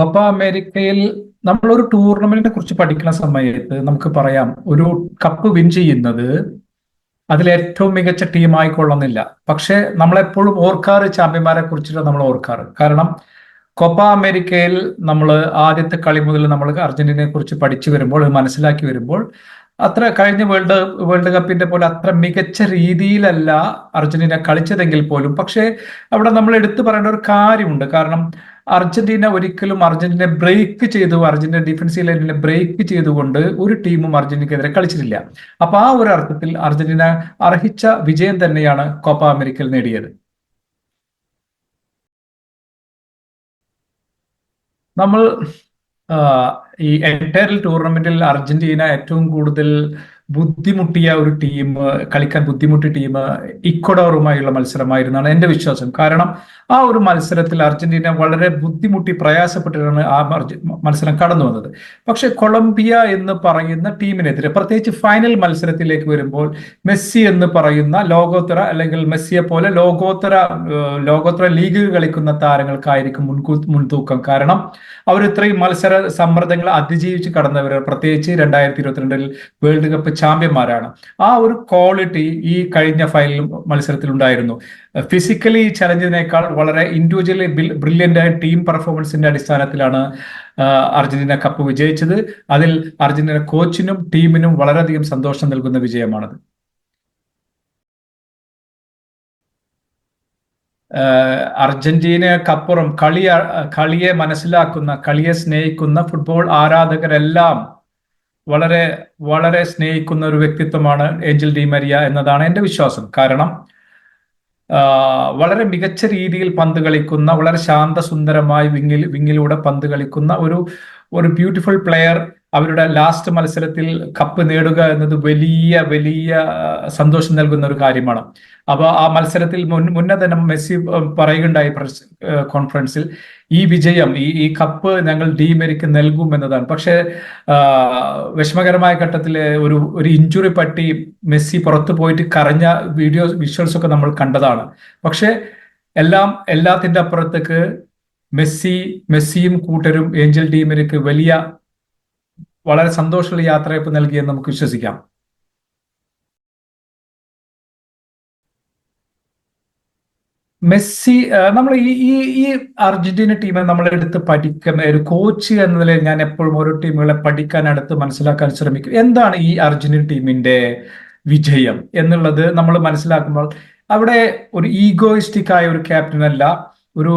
Copa അമേരിക്കയിൽ നമ്മളൊരു ടൂർണമെന്റിനെ കുറിച്ച് പഠിക്കുന്ന സമയത്ത് നമുക്ക് പറയാം ഒരു കപ്പ് വിൻ ചെയ്യുന്നത് അതിൽ ഏറ്റവും മികച്ച ടീം ആയിക്കൊള്ളുന്നില്ല പക്ഷെ നമ്മളെപ്പോഴും ഓർക്കാറ് ചാമ്പ്യന്മാരെ കുറിച്ചിട്ട് നമ്മൾ ഓർക്കാറ്. കാരണം കൊപ്പ അമേരിക്കയിൽ നമ്മൾ ആദ്യത്തെ കളി മുതൽ നമ്മൾ അർജന്റീനയെ കുറിച്ച് പഠിച്ചു വരുമ്പോൾ മനസ്സിലാക്കി വരുമ്പോൾ അത്ര കഴിഞ്ഞ വേൾഡ് വേൾഡ് കപ്പിന്റെ പോലെ അത്ര മികച്ച രീതിയിലല്ല അർജന്റീന കളിച്ചതെങ്കിൽ പോലും. പക്ഷേ അവിടെ നമ്മൾ എടുത്തു പറയേണ്ട ഒരു കാര്യമുണ്ട്. കാരണം അർജന്റീന ഒരിക്കലും അർജന്റീന ബ്രേക്ക് ചെയ്തു അർജന്റീന ഡിഫൻസീവ് ലൈനിനെ ബ്രേക്ക് ചെയ്തുകൊണ്ട് ഒരു ടീമും അർജന്റീനക്കെതിരെ കളിച്ചിട്ടില്ല. അപ്പൊ ആ ഒരു അർത്ഥത്തിൽ അർജന്റീന അർഹിച്ച വിജയം തന്നെയാണ് കോപ്പ അമേരിക്കയിൽ നേടിയത്. നമ്മൾ ഈ എന്റയർ ടൂർണമെന്റിൽ അർജന്റീന ഏറ്റവും കൂടുതൽ ബുദ്ധിമുട്ടിയ ഒരു ടീം കളിക്കാൻ ബുദ്ധിമുട്ടിയ ടീം ഇക്വഡോറുമായുള്ള മത്സരമായിരുന്നാണ് എന്റെ വിശ്വാസം. കാരണം ആ ഒരു മത്സരത്തിൽ അർജന്റീന വളരെ ബുദ്ധിമുട്ടി പ്രയാസപ്പെട്ടിട്ടാണ് ആ മത്സരം കടന്നു വന്നത്. പക്ഷെ കൊളംബിയ എന്ന് പറയുന്ന ടീമിനെതിരെ പ്രത്യേകിച്ച് ഫൈനൽ മത്സരത്തിലേക്ക് വരുമ്പോൾ മെസ്സി എന്ന് പറയുന്ന ലോകോത്തര അല്ലെങ്കിൽ മെസ്സിയെ പോലെ ലോകോത്തര ലോകോത്തര ലീഗ് കളിക്കുന്ന താരങ്ങൾക്കായിരിക്കും മുൻകൂ മുൻതൂക്കം. കാരണം അവർ ഇത്രയും മത്സര സമ്മർദ്ദങ്ങൾ അതിജീവിച്ച് കടന്നവർ പ്രത്യേകിച്ച് രണ്ടായിരത്തി ഇരുപത്തിരണ്ടിൽ വേൾഡ് കപ്പ് ചാമ്പ്യന്മാരാണ്. ആ ഒരു ക്വാളിറ്റി ഈ കഴിഞ്ഞ ഫൈനൽ മത്സരത്തിൽ ഉണ്ടായിരുന്നു ഫിസിക്കലി ചലഞ്ചിനേക്കാൾ വളരെ ഇൻഡിവിജ്വലി ബ്രില്യന്റ് ആയ ടീം പെർഫോമൻസിന്റെ അടിസ്ഥാനത്തിലാണ് അർജന്റീന കപ്പ് വിജയിച്ചത്. അതിൽ അർജന്റീന കോച്ചിനും ടീമിനും വളരെയധികം സന്തോഷം നൽകുന്ന വിജയമാണത്. അർജന്റീന കപ്പുറം കളി കളിയെ മനസ്സിലാക്കുന്ന കളിയെ സ്നേഹിക്കുന്ന ഫുട്ബോൾ ആരാധകരെല്ലാം വളരെ വളരെ സ്നേഹിക്കുന്ന ഒരു വ്യക്തിത്വമാണ് ഏഞ്ചൽ ഡി മരിയ എന്നതാണ് എന്റെ വിശ്വാസം. കാരണം വളരെ മികച്ച രീതിയിൽ പന്ത് കളിക്കുന്ന വളരെ ശാന്തസുന്ദരമായി വിങ്ങിൽ വിങ്ങിലൂടെ പന്ത് കളിക്കുന്ന ഒരു ഒരു ബ്യൂട്ടിഫുൾ പ്ലെയർ അവരുടെ ലാസ്റ്റ് മത്സരത്തിൽ കപ്പ് നേടുക എന്നത് വലിയ വലിയ സന്തോഷം നൽകുന്ന ഒരു കാര്യമാണ്. അപ്പൊ ആ മത്സരത്തിൽ മുന്നേ തന്നെ മെസ്സി പറയുകയുണ്ടായി പ്രസ് കോൺഫറൻസിൽ ഈ വിജയം ഈ ഈ കപ്പ് ഞങ്ങൾ ഡീമെരിക്ക് നൽകും എന്നതാണ്. പക്ഷേ വിഷമകരമായ ഘട്ടത്തിൽ ഒരു ഒരു ഇഞ്ചുറി പറ്റി മെസ്സി പുറത്തു പോയിട്ട് കരഞ്ഞ വീഡിയോ വിഷ്വൽസ് ഒക്കെ നമ്മൾ കണ്ടതാണ്. പക്ഷേ എല്ലാം എല്ലാത്തിന്റെ അപ്പുറത്തേക്ക് മെസ്സി മെസ്സിയും കൂട്ടരും ഏഞ്ചൽ ഡീമരിക്ക് വലിയ വളരെ സന്തോഷമുള്ള യാത്രയപ്പ് നൽകിയെന്ന് നമുക്ക് വിശ്വസിക്കാം. മെസ്സി നമ്മൾ ഈ ഈ ഈ അർജന്റീന ടീമിനെ നമ്മൾ എടുത്ത് പഠിക്കുന്ന ഒരു കോച്ച് എന്ന നിലയിൽ ഞാൻ എപ്പോഴും ഓരോ ടീമുകളെ പഠിക്കാൻ അടുത്ത് മനസ്സിലാക്കാൻ ശ്രമിക്കും. എന്താണ് ഈ അർജന്റീന ടീമിന്റെ വിജയം എന്നുള്ളത് നമ്മൾ മനസ്സിലാക്കുമ്പോൾ അവിടെ ഒരു ഈഗോയിസ്റ്റിക് ആയ ഒരു ക്യാപ്റ്റൻ അല്ല ഒരു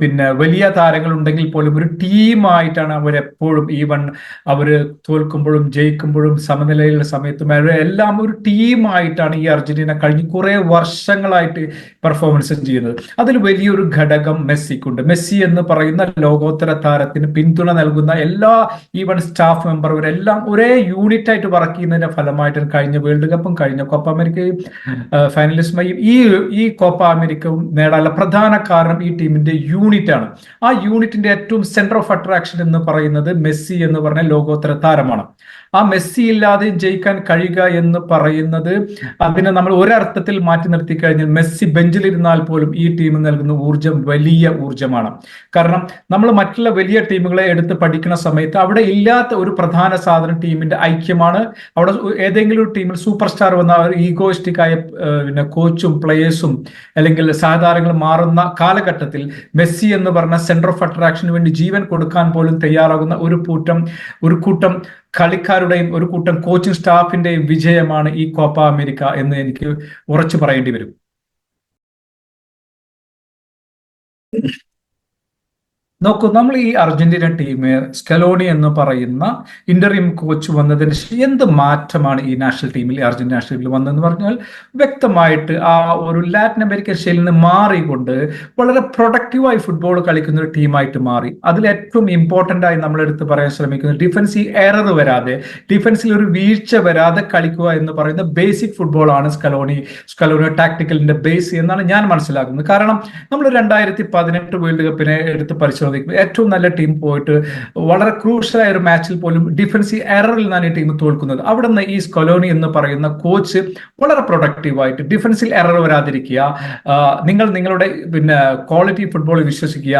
പിന്നെ വലിയ താരങ്ങൾ ഉണ്ടെങ്കിൽ പോലും ഒരു ടീമായിട്ടാണ് അവരെപ്പോഴും ഈവൺ അവർ തോൽക്കുമ്പോഴും ജയിക്കുമ്പോഴും സമനിലയിലുള്ള സമയത്തും എല്ലാം ഒരു ടീമായിട്ടാണ് ഈ അർജന്റീന കഴിഞ്ഞ് കുറെ വർഷങ്ങളായിട്ട് പെർഫോമൻസ് ചെയ്യുന്നത്. അതിൽ വലിയൊരു ഘടകം മെസ്സിക്കുണ്ട്. മെസ്സി എന്ന് പറയുന്ന ലോകോത്തര താരത്തിന് പിന്തുണ നൽകുന്ന എല്ലാ ഈവൺ സ്റ്റാഫ് മെമ്പർവരെല്ലാം ഒരേ യൂണിറ്റ് ആയിട്ട് വർക്ക് ചെയ്യുന്നതിന്റെ ഫലമായിട്ടാണ് കഴിഞ്ഞ വേൾഡ് കപ്പും കഴിഞ്ഞ കോപ്പ അമേരിക്കയും ഫൈനലിസ്റ്റുമായി ഈ ഈ കോപ്പ അമേരിക്കയും നേടാനുള്ള പ്രധാന കാരണം ഈ ടീമിന്റെ യൂണിറ്റ് ആണ്. ആ യൂണിറ്റിന്റെ ഏറ്റവും സെന്റർ ഓഫ് അട്രാക്ഷൻ എന്ന് പറയുന്നത് മെസ്സി എന്ന് പറഞ്ഞ ലോകോത്തര താരമാണ്. ആ മെസ്സി ഇല്ലാതെ ജയിക്കാൻ കഴിയുക എന്ന് പറയുന്നത് അതിനെ നമ്മൾ ഒരർത്ഥത്തിൽ മാറ്റി നിർത്തി കഴിഞ്ഞാൽ മെസ്സി ബെഞ്ചിലിരുന്നാൽ പോലും ഈ ടീം നൽകുന്ന ഊർജം വലിയ ഊർജമാണ് കാരണം നമ്മൾ മറ്റുള്ള വലിയ ടീമുകളെ എടുത്ത് പഠിക്കുന്ന സമയത്ത് അവിടെ ഇല്ലാത്ത ഒരു പ്രധാന സാധനം ടീമിന്റെ ഐക്യമാണ്. അവിടെ ഏതെങ്കിലും ഒരു ടീമിൽ സൂപ്പർ സ്റ്റാർ വന്ന ഈഗോയിസ്റ്റിക് ആയ പിന്നെ കോച്ചും പ്ലേയേഴ്സും അല്ലെങ്കിൽ സഹതാരങ്ങൾ മാറുന്ന കാലഘട്ടത്തിൽ മെസ്സി എന്ന് പറഞ്ഞ സെന്റർ ഓഫ് അട്രാക്ഷന് വേണ്ടി ജീവൻ കൊടുക്കാൻ പോലും തയ്യാറാകുന്ന ഒരു കൂട്ടം ഒരു കൂട്ടം കളിക്കാരുടെയും ഒരു കൂട്ടം കോച്ചിങ് സ്റ്റാഫിന്റെയും വിജയമാണ് ഈ കോപ്പ അമേരിക്ക എന്ന് എനിക്ക് ഉറച്ചു പറയേണ്ടി വരും. നോക്കൂ നമ്മൾ ഈ അർജന്റീന ടീം സ്കലോണി എന്ന് പറയുന്ന ഇന്റർവ്യൂ കോച്ച് വന്നതിന് എന്ത് മാറ്റമാണ് ഈ നാഷണൽ ടീമിൽ അർജന്റീന നാഷണൽ ടീമിൽ വന്നതെന്ന് പറഞ്ഞാൽ വ്യക്തമായിട്ട് ആ ഒരു ലാറ്റിൻ അമേരിക്കൻ ശൈലിൽ നിന്ന് മാറിക്കൊണ്ട് വളരെ പ്രൊഡക്റ്റീവായി ഫുട്ബോൾ കളിക്കുന്ന ഒരു ടീമായിട്ട് മാറി. അതിൽ ഏറ്റവും ഇമ്പോർട്ടന്റ് ആയി നമ്മൾ എടുത്ത് പറയാൻ ശ്രമിക്കുന്നത് ഡിഫൻസീവ് എറർ വരാതെ ഡിഫൻസിൽ ഒരു വീഴ്ച വരാതെ കളിക്കുക എന്ന് പറയുന്ന ബേസിക് ഫുട്ബോൾ ആണ് സ്കലോണി സ്കലോണി ടാക്ടിക്കലിന്റെ ബേസ് എന്നാണ് ഞാൻ മനസ്സിലാക്കുന്നത്. കാരണം നമ്മൾ രണ്ടായിരത്തി പതിനെട്ട് വേൾഡ് കപ്പിനെ എടുത്ത് പരിശോധിക്കുക പരിശോധിക്കുമ്പോൾ ഏറ്റവും നല്ല ടീം പോയിട്ട് വളരെ ക്രൂഷ്യലായ ഒരു മാച്ചിൽ പോലും ഡിഫൻസീവ് എററിൽ നിന്നാണ് ഈ ടീം തോൽക്കുന്നത്. അവിടെ നിന്ന് ഈ സ്കൊലോണി എന്ന് പറയുന്ന കോച്ച് വളരെ പ്രൊഡക്റ്റീവായിട്ട് ഡിഫൻസിൽ എറർ വരാതിരിക്കുക നിങ്ങൾ നിങ്ങളുടെ പിന്നെ ക്വാളിറ്റി ഫുട്ബോൾ വിശ്വസിക്കുക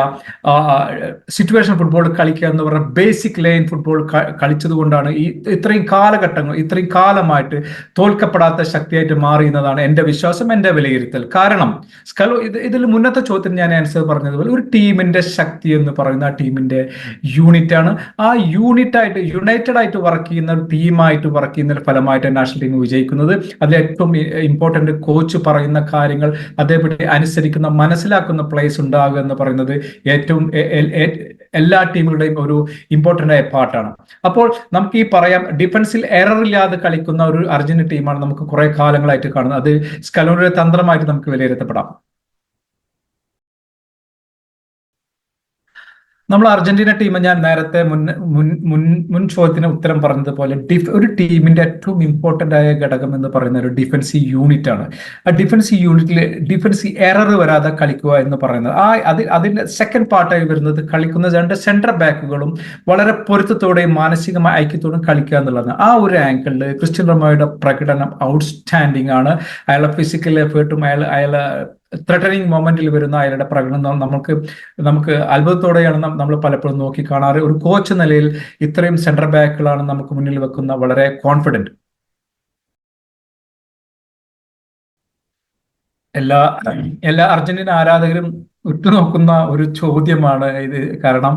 സിറ്റുവേഷൻ ഫുട്ബോൾ കളിക്കുക എന്ന് പറഞ്ഞ ബേസിക് ലൈൻ ഫുട്ബോൾ കളിച്ചതുകൊണ്ടാണ് ഈ ഇത്രയും കാലഘട്ടങ്ങൾ ഇത്രയും കാലമായിട്ട് തോൽക്കപ്പെടാത്ത ശക്തിയായിട്ട് മാറിയുന്നതാണ് എന്റെ വിശ്വാസം എന്റെ വിലയിരുത്തൽ. കാരണം സ്കലോ ഇത് ഇതിൽ മുന്നത്തെ ചോദ്യത്തിന് ഞാൻ ആൻസർ പറഞ്ഞതുപോലെ ഒരു ടീമിന്റെ ശക്തി എന്ന് പറയുന്ന ടീമിന്റെ യൂണിറ്റ് ആണ് ആ യൂണിറ്റ് ആയിട്ട് യുണൈറ്റഡ് ആയിട്ട് വർക്ക് ചെയ്യുന്ന ഒരു ടീമായിട്ട് വർക്ക് ചെയ്യുന്ന ഒരു ഫലമായിട്ട് നാഷണൽ ടീം വിജയിക്കുന്നത്. അതിൽ ഏറ്റവും ഇമ്പോർട്ടന്റ് കോച്ച് പറയുന്ന കാര്യങ്ങൾ അതേപടി അനുസരിക്കുന്ന മനസ്സിലാക്കുന്ന പ്ലേസ് ഉണ്ടാകുക എന്ന് പറയുന്നത് ഏറ്റവും എല്ലാ ടീമുകളുടെയും ഒരു ഇമ്പോർട്ടന്റ് ആയ പാർട്ടാണ്. അപ്പോൾ നമുക്ക് ഈ പറയാം ഡിഫൻസിൽ എറർ ഇല്ലാതെ കളിക്കുന്ന ഒരു അർജന്റീന ടീമാണ് നമുക്ക് കുറെ കാലങ്ങളായിട്ട് കാണുന്നത്. അത് സ്കലോണിയുടെ തന്ത്രമായിട്ട് നമുക്ക് വിലയിരുത്തപ്പെടാം. നമ്മൾ അർജന്റീന ടീം ഞാൻ നേരത്തെ മുൻ മുൻ മുൻ ചോദ്യത്തിന് ഉത്തരം പറഞ്ഞതുപോലെ ഡിഫ് ഒരു ടീമിന്റെ ഏറ്റവും ഇമ്പോർട്ടന്റ് ആയ ഘടകം എന്ന് പറയുന്ന ഒരു ഡിഫൻസീവ് യൂണിറ്റ് ആണ്. ആ ഡിഫൻസീവ് യൂണിറ്റിൽ ഡിഫൻസീവ് എറർ വരാതെ കളിക്കുക എന്ന് പറയുന്നത്. ആ അതിൽ അതിന്റെ സെക്കൻഡ് പാർട്ടായി വരുന്നത് കളിക്കുന്ന രണ്ട് സെന്റർ ബാക്കുകളും വളരെ പൊരുത്തത്തോടെയും മാനസികമായ ഐക്യത്തോടും കളിക്കുക എന്നുള്ളതാണ്. ആ ഒരു ആംഗിളിൽ ക്രിസ്ത്യൻ റൊമോയുടെ പ്രകടനം ഔട്ട്സ്റ്റാൻഡിംഗ് ആണ്. അയാളെ ഫിസിക്കൽ എഫേർട്ടും അയാൾ അയാളെ ത്രട്ടനിങ് മൊമെന്റിൽ വരുന്ന അയാളുടെ പ്രകടനം നമുക്ക് നമുക്ക് അത്ഭുതത്തോടെയാണ് നമ്മൾ പലപ്പോഴും നോക്കി കാണാറ്. ഒരു കോച്ച് നിലയിൽ ഇത്രയും സെന്റർ ബാക്കുകളാണ് നമുക്ക് മുന്നിൽ വെക്കുന്ന വളരെ കോൺഫിഡന്റ് എല്ലാ എല്ലാ അർജന്റീന ആരാധകരും ഉറ്റുനോക്കുന്ന ഒരു ചോദ്യമാണ് ഇത്. കാരണം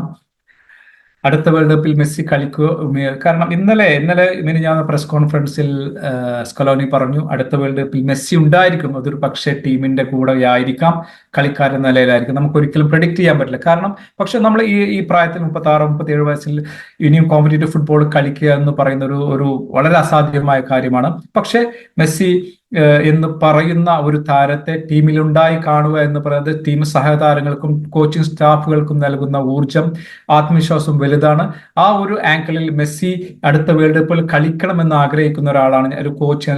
അടുത്ത വേൾഡ് കപ്പിൽ മെസ്സി കളിക്കുക കാരണം ഇന്നലെ ഇന്നലെ ഞാൻ പ്രസ് കോൺഫറൻസിൽ സ്കലോനി പറഞ്ഞു അടുത്ത വേൾഡ് കപ്പിൽ മെസ്സി ഉണ്ടായിരിക്കും അതൊരു പക്ഷേ ടീമിന്റെ കൂടെ ആയിരിക്കാം കളിക്കാരൻ നിലയിലായിരിക്കും. നമുക്ക് ഒരിക്കലും പ്രഡിക്റ്റ് ചെയ്യാൻ പറ്റില്ല. കാരണം പക്ഷെ നമ്മൾ ഈ ഈ പ്രായത്തിൽ മുപ്പത്തി ആറ് മുപ്പത്തി ഏഴ് വയസ്സിൽ ഇനിയും കോമ്പറ്റേറ്റീവ് ഫുട്ബോൾ കളിക്കുക എന്ന് പറയുന്ന ഒരു ഒരു വളരെ അസാധ്യമായ കാര്യമാണ്. പക്ഷെ മെസ്സി എന്ന് പറയുന്ന ഒരു താരത്തെ ടീമിൽ ഉണ്ടായി കാണുക എന്ന് പറയുന്നത് ടീം സഹതാരങ്ങൾക്കും കോച്ചിങ് സ്റ്റാഫുകൾക്കും നൽകുന്ന ഊർജം ആത്മവിശ്വാസം വലുതാണ്. ആ ഒരു ആംഗിളിൽ മെസ്സി അടുത്ത വേൾഡ് കപ്പിൽ കളിക്കണമെന്ന് ആഗ്രഹിക്കുന്ന ഒരാളാണ്. ഒരു കോച്ച്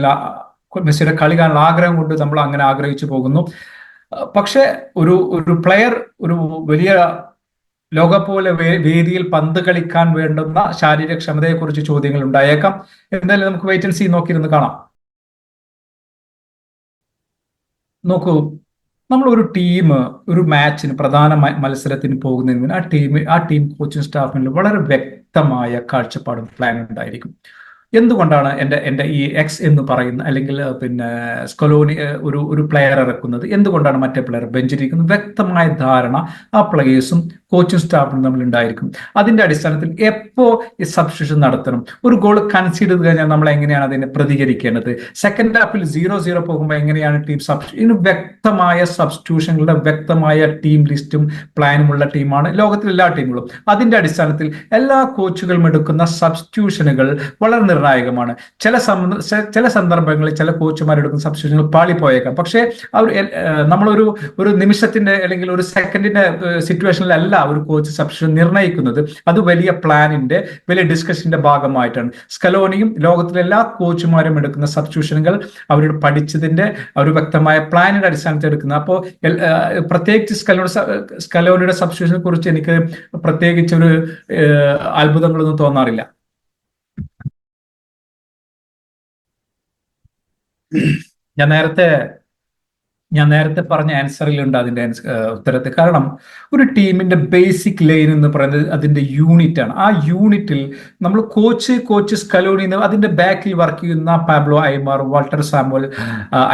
മെസ്സിയുടെ കളി കാണാൻ ആഗ്രഹം കൊണ്ട് നമ്മൾ അങ്ങനെ ആഗ്രഹിച്ചു പോകുന്നു. പക്ഷെ ഒരു ഒരു പ്ലെയർ ഒരു വലിയ ലോക പോലെ വേദിയിൽ പന്ത് കളിക്കാൻ വേണ്ടുന്ന ശാരീരിക ക്ഷമതയെക്കുറിച്ച് ചോദ്യങ്ങൾ ഉണ്ടായേക്കാം. എന്തായാലും നമുക്ക് വെയിറ്റൻസി നോക്കിയിരുന്ന് കാണാം. നോക്കൂ നമ്മൾ ഒരു ടീം ഒരു മാച്ചിന് പ്രധാന മത്സരത്തിന് പോകുന്നതിന് മുന്നേ ആ ടീം ആ ടീം കോച്ചിങ് സ്റ്റാഫിന് വളരെ വ്യക്തമായ കാഴ്ചപ്പാടും പ്ലാനും ഉണ്ടായിരിക്കും. എന്തുകൊണ്ടാണ് എന്റെ എന്റെ ഈ എക്സ് എന്ന് പറയുന്ന അല്ലെങ്കിൽ പിന്നെ സ്കൊലോനി ഒരു ഒരു പ്ലെയർ ഇറക്കുന്നത്? എന്തുകൊണ്ടാണ് മറ്റേ പ്ലെയർ ബെഞ്ചിരിക്കുന്നത് വ്യക്തമായ ധാരണ ആ പ്ലെയേഴ്സും കോച്ചിങ് സ്റ്റാഫും തമ്മിൽ ഉണ്ടായിരിക്കും അതിന്റെ അടിസ്ഥാനത്തിൽ എപ്പോ ഈ സബ്സ്റ്റിറ്റ്യൂഷൻ നടത്തണം? ഒരു ഗോൾ കൺസീഡ് ചെയ്ത് കഴിഞ്ഞാൽ നമ്മൾ എങ്ങനെയാണ് അതിനെ പ്രതികരിക്കേണ്ടത്? സെക്കൻഡ് ഹാഫിൽ സീറോ സീറോ പോകുമ്പോൾ എങ്ങനെയാണ് ടീം സബ്സ്റ്റിറ്റ്യൂഷൻ വ്യക്തമായ സബ്സ്റ്റിറ്റ്യൂഷനുകളുടെ വ്യക്തമായ ടീം ലിസ്റ്റും പ്ലാനുമുള്ള ടീമാണ് ലോകത്തിലെ എല്ലാ ടീമുകളും അതിന്റെ അടിസ്ഥാനത്തിൽ എല്ലാ കോച്ചുകളും എടുക്കുന്ന സബ്സ്റ്റിറ്റ്യൂഷനുകൾ വളരെ നിർണായകമാണ്. ചില ചില സന്ദർഭങ്ങളിൽ ചില കോച്ചുമാർ എടുക്കുന്ന സബ്സ്റ്റിറ്റ്യൂഷനുകൾ പാളിപ്പോയേക്കാം. പക്ഷേ അവർ നമ്മളൊരു ഒരു നിമിഷത്തിന്റെ അല്ലെങ്കിൽ ഒരു സെക്കൻഡിന്റെ സിറ്റുവേഷനിലല്ല ഒരു കോച്ച് സബ്സ്റ്റിറ്റ്യൂഷൻ നിർണയിക്കുന്നത് അത് വലിയ പ്ലാനിന്റെ വലിയ ഡിസ്കഷന്റെ ഭാഗമായിട്ടാണ്. സ്കലോണിയും ലോകത്തിലെ എല്ലാ കോച്ചുമാരും എടുക്കുന്ന സബ്സ്റ്റിറ്റ്യൂഷനുകൾ അവരുടെ പഠിച്ചതിന്റെ ഒരു വ്യക്തമായ പ്ലാനിന്റെ അടിസ്ഥാനത്തിൽ എടുക്കുന്നത്. അപ്പോൾ പ്രത്യേകിച്ച് സ്കലോണി സ്കലോണിയുടെ സബ്സ്റ്റിറ്റ്യൂഷനെ കുറിച്ച് എനിക്ക് പ്രത്യേകിച്ച് ഒരു അത്ഭുതങ്ങളൊന്നും തോന്നാറില്ല. ഞാൻ നേരത്തെ ഞാൻ നേരത്തെ പറഞ്ഞ ആൻസറിലുണ്ട് അതിന്റെ ഉത്തരത്തിൽ. കാരണം ഒരു ടീമിന്റെ ബേസിക് ലൈൻ എന്ന് പറയുന്നത് അതിന്റെ യൂണിറ്റ് ആണ് ആ യൂണിറ്റിൽ നമ്മൾ കോച്ച് കോച്ച് സ്കലോണി അതിന്റെ ബാക്കിൽ വർക്ക് ചെയ്യുന്ന Pablo Aimar Walter Samuel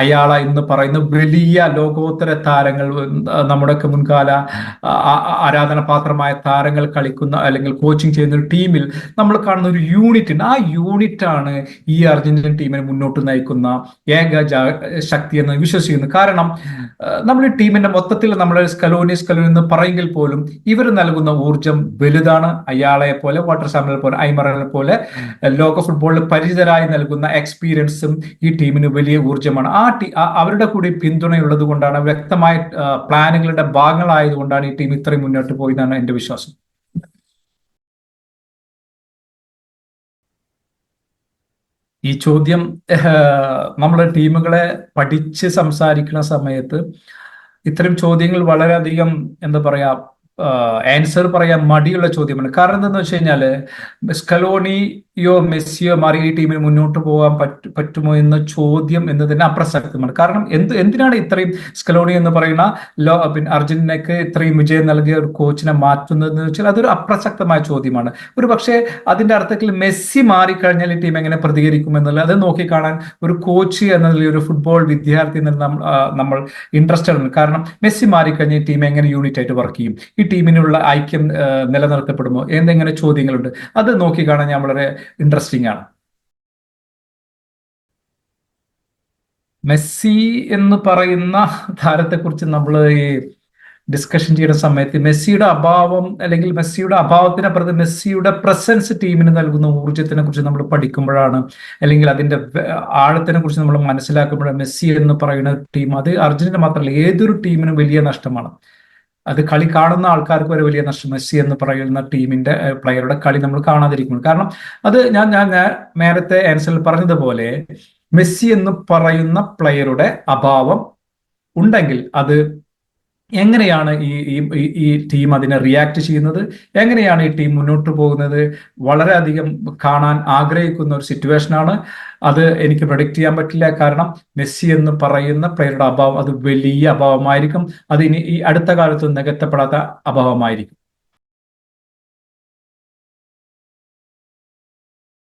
Ayala എന്ന് പറയുന്ന വലിയ ലോകോത്തര താരങ്ങൾ നമ്മുടെയൊക്കെ മുൻകാല ആരാധന പാത്രമായ താരങ്ങൾ കളിക്കുന്ന അല്ലെങ്കിൽ കോച്ചിങ് ചെയ്യുന്ന ഒരു ടീമിൽ നമ്മൾ കാണുന്ന ഒരു യൂണിറ്റ് ഉണ്ട് ആ യൂണിറ്റ് ആണ് ഈ അർജന്റീൻ ടീമിനെ മുന്നോട്ട് നയിക്കുന്ന ഏക ശക്തി എന്ന് വിശ്വസിക്കുന്നു. കാരണം നമ്മൾ ഈ ടീമിന്റെ മൊത്തത്തിൽ നമ്മൾ സ്കലോനി സ്കലോനി എന്ന് പറയെങ്കിൽ പോലും ഇവർ നൽകുന്ന ഊർജം വലുതാണ്. അയാളെ പോലെ വാട്ടർ സാമ്പിളെ പോലെ ഐമറിനെ പോലെ ലോക ഫുട്ബോളിൽ പരിചിതരായി നൽകുന്ന എക്സ്പീരിയൻസും ഈ ടീമിന് വലിയ ഊർജമാണ് ആ ടീ അവരുടെ കൂടി പിന്തുണയുള്ളത് കൊണ്ടാണ് വ്യക്തമായ പ്ലാനുകളുടെ ഭാഗങ്ങളായതുകൊണ്ടാണ് ഈ ടീം ഇത്രയും മുന്നോട്ട് പോയതാണ് എന്റെ വിശ്വാസം. ഈ ചോദ്യം നമ്മൾ ടീമുകളെ പഠിച്ച് സംസാരിക്കുന്ന സമയത്ത് ഇത്തരം ചോദ്യങ്ങൾ വളരെയധികം എന്താ പറയാ ആൻസർ പറയാൻ മടിയുള്ള ചോദ്യമാണ്. കാരണം എന്താണെന്ന് വെച്ച് കഴിഞ്ഞാൽ സ്കലോണിയോ മെസ്സിയോ മാറി ഈ ടീമിന് മുന്നോട്ട് പോകാൻ പറ്റു പറ്റുമോ എന്ന ചോദ്യം എന്ന് തന്നെ അപ്രസക്തമാണ്. കാരണം എന്ത് എന്തിനാണ് ഇത്രയും സ്കലോണി എന്ന് പറയുന്ന ലോ പിന്നെ അർജന്റീനയ്ക്ക് ഇത്രയും വിജയം നൽകിയ ഒരു കോച്ചിനെ മാറ്റുന്നതെന്ന് വെച്ചാൽ അതൊരു അപ്രസക്തമായ ചോദ്യമാണ്. ഒരു പക്ഷേ അതിന്റെ അർത്ഥത്തിൽ മെസ്സി മാറിക്കഴിഞ്ഞാൽ ഈ ടീം എങ്ങനെ പ്രതികരിക്കും എന്നുള്ളത് അത് നോക്കിക്കാണാൻ ഒരു കോച്ച് എന്നതിൽ ഒരു ഫുട്ബോൾ വിദ്യാർത്ഥി എന്ന നമ്മൾ ഇൻട്രസ്റ്റഡ് ആണ്. കാരണം മെസ്സി മാറിക്കഴിഞ്ഞാൽ ഈ ടീം എങ്ങനെ യൂണിറ്റ് ആയിട്ട് വർക്ക് ചെയ്യും? ഈ ടീമിനുള്ള ഐക്യം നിലനിർത്തപ്പെടുമോ? എന്തെങ്ങനെ ചോദ്യങ്ങളുണ്ട്? അത് നോക്കിക്കാണാൻ ഞാൻ വളരെ ഇൻട്രസ്റ്റിംഗ് ആണ്. മെസ്സി എന്ന് പറയുന്ന താരത്തെക്കുറിച്ച് നമ്മൾ ഈ ഡിസ്കഷൻ ചെയ്യുന്ന സമയത്ത് മെസ്സിയുടെ അഭാവം അല്ലെങ്കിൽ മെസ്സിയുടെ അഭാവത്തിനപ്പുറത്ത് മെസ്സിയുടെ പ്രസൻസ് ടീമിന് നൽകുന്ന ഊർജത്തിനെ കുറിച്ച് നമ്മൾ പഠിക്കുമ്പോഴാണ് അല്ലെങ്കിൽ അതിന്റെ ആഴത്തിനെ കുറിച്ച് നമ്മൾ മനസ്സിലാക്കുമ്പോഴാണ് മെസ്സി എന്ന് പറയുന്ന ടീം അത് അർജന്റീന മാത്രമല്ല ഏതൊരു ടീമിനും വലിയ നഷ്ടമാണ്. അത് കളി കാണുന്ന ആൾക്കാർക്ക് വരെ വലിയ നഷ്ടം. മെസ്സി എന്ന് പറയുന്ന ടീമിന്റെ പ്ലെയറുടെ കളി നമ്മൾ കാണാതിരിക്കുന്നു. കാരണം അത് ഞാൻ ഞാൻ നേരത്തെ ആൻസറിൽ പറഞ്ഞതുപോലെ മെസ്സി എന്ന് പറയുന്ന പ്ലെയറുടെ അഭാവം ഉണ്ടെങ്കിൽ അത് എങ്ങനെയാണ് ഈ ഈ ടീം അതിനെ റിയാക്ട് ചെയ്യുന്നത്? എങ്ങനെയാണ് ഈ ടീം മുന്നോട്ട് പോകുന്നത്? വളരെയധികം കാണാൻ ആഗ്രഹിക്കുന്ന ഒരു സിറ്റുവേഷനാണ് അത് എനിക്ക് പ്രൊഡിക്റ്റ് ചെയ്യാൻ പറ്റില്ല. കാരണം മെസ്സി എന്ന് പറയുന്ന പ്ലെയറുടെ അഭാവം അത് വലിയ അഭാവമായിരിക്കും. അത് ഇനി ഈ അടുത്ത കാലത്ത് നികത്തപ്പെടാത്ത അഭാവമായിരിക്കും.